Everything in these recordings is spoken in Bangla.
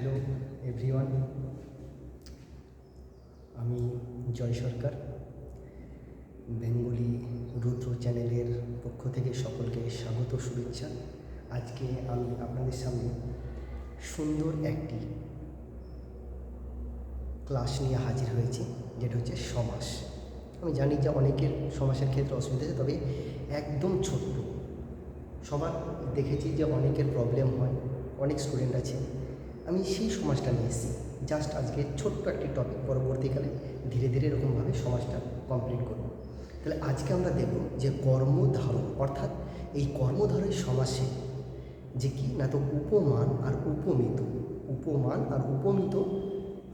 হ্যালো এভরিওয়ান আমি জয় সরকার। বেঙ্গলি রুদ্র চ্যানেলের পক্ষ থেকে সকলকে স্বাগত শুভেচ্ছা। আজকে আমি আপনাদের সামনে সুন্দর একটি ক্লাস নিয়ে হাজির হয়েছি, যেটা হচ্ছে সমাস। আমি জানি যে অনেকের সমাসের ক্ষেত্রে অসুবিধা আছে তবে একদম ছোট্ট। সবার দেখেছি যে অনেকের প্রবলেম হয়, অনেক স্টুডেন্ট আছে। আমি সেই সমাজটা নিয়ে এসেছি। জাস্ট আজকে ছোট্ট একটি টপিক পরবর্তীকালে ধীরে ধীরে এরকমভাবে সমাজটা কমপ্লিট করব। তাহলে আজকে আমরা দেখব যে কর্মধারণ, অর্থাৎ এই কর্মধারয় সমাসে যে কি? না তো উপমান আর উপমিত। উপমান আর উপমিত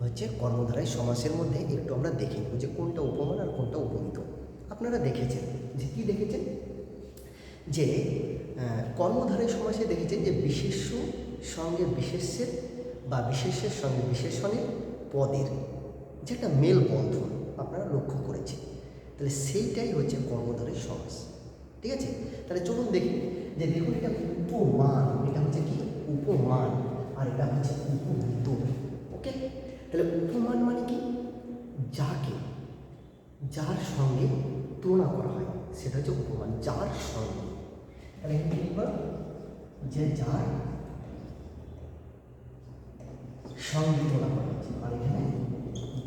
হচ্ছে কর্মধারায় সমাসের মধ্যে একটু আমরা দেখে নেব যে কোনটা উপমান আর কোনটা উপমিত। আপনারা দেখেছেন যে কী দেখেছেন? যে কর্মধারায় কর্মধারয় সমাসে দেখেছেন যে বিশেষ্য সঙ্গে বিশেষ্যের বা বিশেষের সঙ্গে বিশেষণের পদের যেটা মেল বন্ধন আপনারা লক্ষ্য করেছেন। তাহলে সেইটাই হচ্ছে কর্মধারয় সমাস। ঠিক আছে? তাহলে চলুন দেখি যে দেখুন এটা উপমান, এটা হচ্ছে কি? উপমান আর এটা হচ্ছে উপমিত ওকে? তাহলে উপমান মানে কি? যাকে, যার সঙ্গে তুলনা করা হয়, সেটা হচ্ছে উপমান। যার সঙ্গে। তাহলে যে যার সঙ্গে তুলনা করা হচ্ছে আর এখানে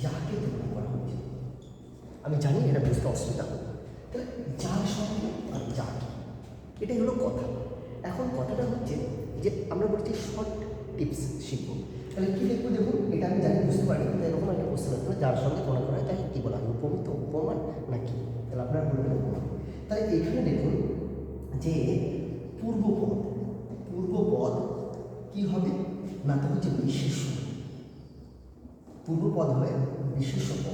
যাকে তুলনা করা হচ্ছে আমি জানি এটা বুঝতে অসুবিধা তাহলে যার সঙ্গে আর যাকে এটাই হলো কথা। এখন কথাটা হচ্ছে যে আমরা বলছি শর্ট টিপস শিখব। তাহলে কী দেখব দেখুন? এটা আমি জানি, বুঝতে পারি কিন্তু এরকম একটা কোশ্চেন আসবে যার সঙ্গে তুলনা করা হয় তাকে কী বলা হয়, উপমিত, উপমান না কি তাহলে আপনারা বলবেন উপমান। তাহলে এখানে দেখুন যে পূর্বপদ পূর্বপদ কি হবে? না তো হচ্ছে বিশেষ পূর্বপদ হবে বিশেষ পদ।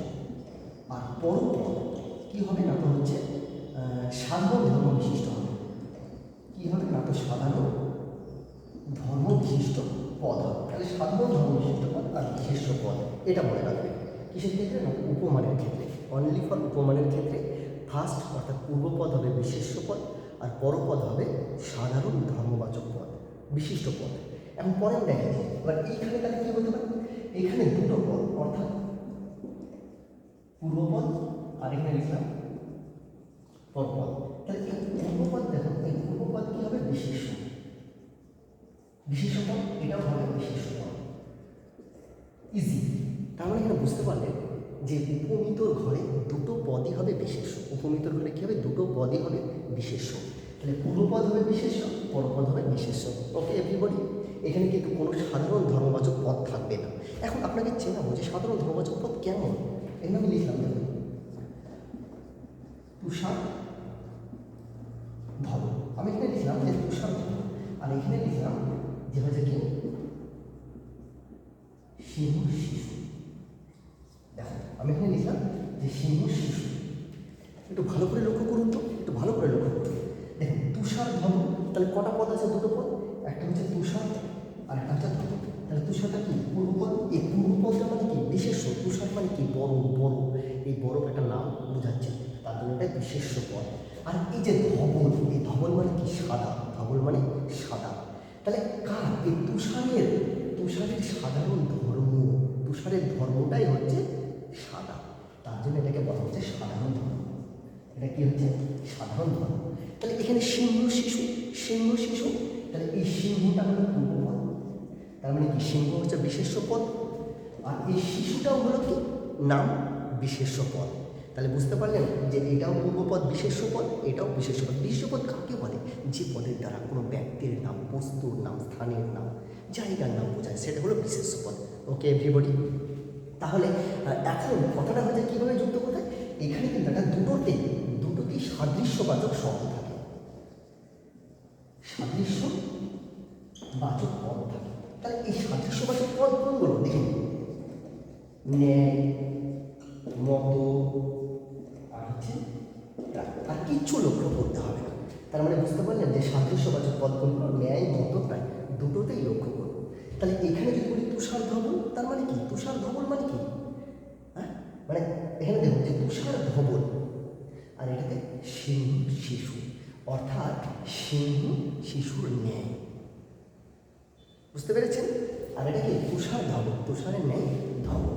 আর পরপদ কি হবে? না তো হচ্ছে আহ, সাধারণ ধর্ম বিশিষ্ট হবে। কি হবে? না তো সাধারণ ধর্ম বিশিষ্ট পদ হবে। তাহলে সাধারণ ধর্ম বিশিষ্ট পদ আর বিশিষ্ট পদ এটা মনে রাখবে। কিসের ক্ষেত্রে? না উপমানের ক্ষেত্রে। অনলি ফর উপমানের ক্ষেত্রে ফার্স্ট অর্থাৎ পূর্বপদ হবে বিশেষ্য পদ আর পরপদ হবে সাধারণ ধর্মবাচক পদ বিশিষ্ট পদ। এখন পরের দেখা এবার এইখানে তাহলে কী বলতে পারে? এখানে দুটো পদ, অর্থাৎ পূর্বপদ আর এখানে লিখলাম পরপদ তাহলে এই পূর্বপদ দেখুন এই পূর্বপদ কী হবে? বিশেষ বিশেষ পদ, এটাও হবে বিশেষ পদ। ইজি মানে এখানে বুঝতে পারলেন যে উপমিতর ঘরে দুটো পদই হবে বিশেষ উপমিতর ঘরে কী হবে? দুটো পদই হবে বিশেষ তাহলে পূর্বপদ হবে বিশেষ পরপদ হবে বিশেষ ওকে এভরিবডি এখানে কিন্তু কোনো সাধারণ ধর্মবাচক পদ থাকবে না। এখন আপনাকে চেনাবো যে সাধারণ ধর্মবাচক পদ কেমন? এখানে আমি লিখলাম দেখুন। তুষার ধর্ম। আমি এখানে লিখলাম যে তুষার ধর্ম। আর এখানে লিখলাম যে হচ্ছে কি? সিংহ শিশু। দেখো, আমি এখানে লিখলাম যে সিংহ শিশু। একটু ভালো করে লক্ষ্য করুন তো, একটু ভালো করে লক্ষ্য করুন। দেখুন, তুষার ধর্ম, তাহলে কটা পদ আছে? দুটো পদ। একটা হচ্ছে তুষার আর একটা ধর্ম তাহলে তুষারটা কি পূর্বপদ, এই পূর্বপদটা মানে কি? বিশেষ তুষার মানে কি? বড় বড়। এই বড় একটা নাম বোঝাচ্ছে। তার জন্য এটা বিশেষ পদ আর এই যে ধবল, এই ধবল মানে কি? সাদা। ধবল মানে সাদা। তাহলে কার? এই তুষারের তুষারের সাধারণ ধর্ম, তুষারের ধর্মটাই হচ্ছে সাদা। তার জন্য এটাকে বলা হচ্ছে সাধারণ ধর্ম। এটা কি হচ্ছে? সাধারণ ধর্ম। তাহলে এখানে সিংহ শিশু সিংহ শিশু, তাহলে এই সিংহটা হলো পূর্বপদ। তার মানে কি? সিংহ হচ্ছে বিশেষ্য পদ। আর এই শিশুটাও হলো কি নাম বিশেষ্য পদ। তাহলে বুঝতে পারলেন যে এটাও পূর্বপদ বিশেষ্য পদ, এটাও বিশেষ্য পদ। বিশেষ্য পদ কাকে বলে? যে পদের দ্বারা কোনো ব্যক্তির নাম, বস্তুর নাম, স্থানের নাম, জায়গার নাম বোঝায়, সেটা হলো বিশেষ্য পদ। ওকে এভরিবডি তাহলে এখন কথাটা হচ্ছে কীভাবে যুক্ত কোথায় এখানে কিন্তু একটা দুটোতেই দুটোতেই সাদৃশ্যবাচক শব্দ থাকে। সাদৃশ্য বাচক এই সাদৃশ্যবাচক পদ কোনগুলো দেখুন ন্যায় মতো আর হচ্ছে আর কিচ্ছু লক্ষ্য করতে হবে না তার মানে বুঝতে পারলেন যে সাদৃশ্যবাচক পদ কোনগুলো ন্যায় মতো প্রায় দুটোতেই লক্ষ্য করব তাহলে এখানে যদি বলি তুষার ধবল তার মানে কি তুষার ধবল মানে কি হ্যাঁ মানে এখানে দেখুন যে তুষার ধবল আর এটাতে সিংহ শিশু, অর্থাৎ সিংহ শিশুর ন্যায়। বুঝতে পেরেছেন? আর এটা কি তুষার ধবল? তুষারের ন্যায় ধবল।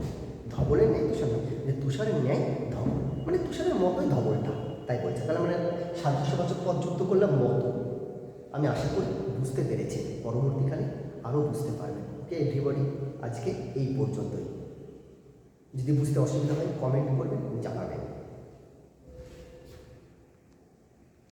ধবলের ন্যায় তুষার যে তুষারের ন্যায় ধবল। মানে তুষারের মতোই ধবলটা, তাই বলছে। তাহলে মানে সাদৃশ্যবাচক পদ যুক্ত করলাম মত। আমি আশা করি বুঝতে পেরেছি পরবর্তীকালে আরও বুঝতে পারবেন। ওকে এভরিবডি আজকে এই পর্যন্তই। যদি বুঝতে অসুবিধা হয় কমেন্ট করবেন, জানাবেন।